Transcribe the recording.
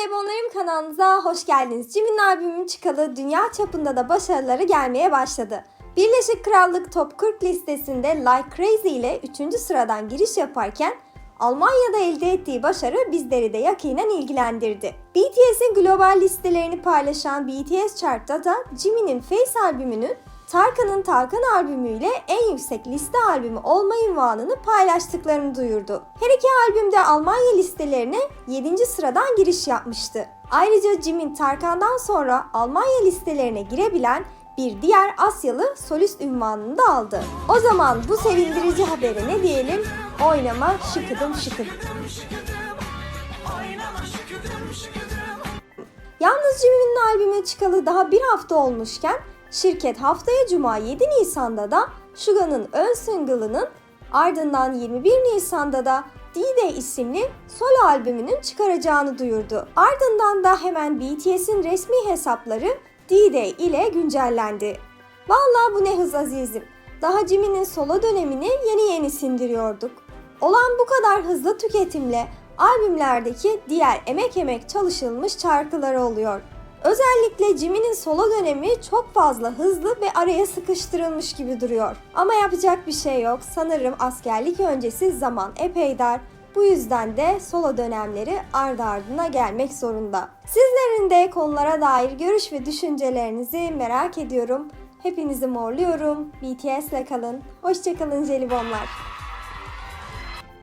Jelibonlarım kanalımıza hoş geldiniz. Jimin'in albümün çıkalı dünya çapında da başarıları gelmeye başladı. Birleşik Krallık Top 40 listesinde Like Crazy ile 3. sıradan giriş yaparken Almanya'da elde ettiği başarı bizleri de yakinen ilgilendirdi. BTS'in global listelerini paylaşan BTS Chart'ta da Jimin'in Face albümünün Tarkan'ın Tarkan albümüyle en yüksek liste albümü olma ünvanını paylaştıklarını duyurdu. Her iki albüm de Almanya listelerine 7. sıradan giriş yapmıştı. Ayrıca Jimin Tarkan'dan sonra Almanya listelerine girebilen bir diğer Asyalı solist ünvanını da aldı. O zaman bu sevindirici habere ne diyelim? Oynama şıkıdım şıkıdım. Yalnız Jimin'in albümü çıkalı daha bir hafta olmuşken şirket haftaya Cuma 7 Nisan'da da Suga'nın ön single'ının ardından 21 Nisan'da da D-Day isimli solo albümünün çıkaracağını duyurdu. Ardından da hemen BTS'in resmi hesapları D-Day ile güncellendi. Vallahi bu ne hız azizim. Daha Jimin'in solo dönemini yeni yeni sindiriyorduk. Olan bu kadar hızlı tüketimle albümlerdeki diğer emek emek çalışılmış şarkıları oluyor. Özellikle Jimin'in solo dönemi çok fazla hızlı ve araya sıkıştırılmış gibi duruyor. Ama yapacak bir şey yok. Sanırım askerlik öncesi zaman epey dar. Bu yüzden de solo dönemleri ardı ardına gelmek zorunda. Sizlerin de konulara dair görüş ve düşüncelerinizi merak ediyorum. Hepinizi morluyorum. BTS'le kalın. Hoşçakalın jelibonlar.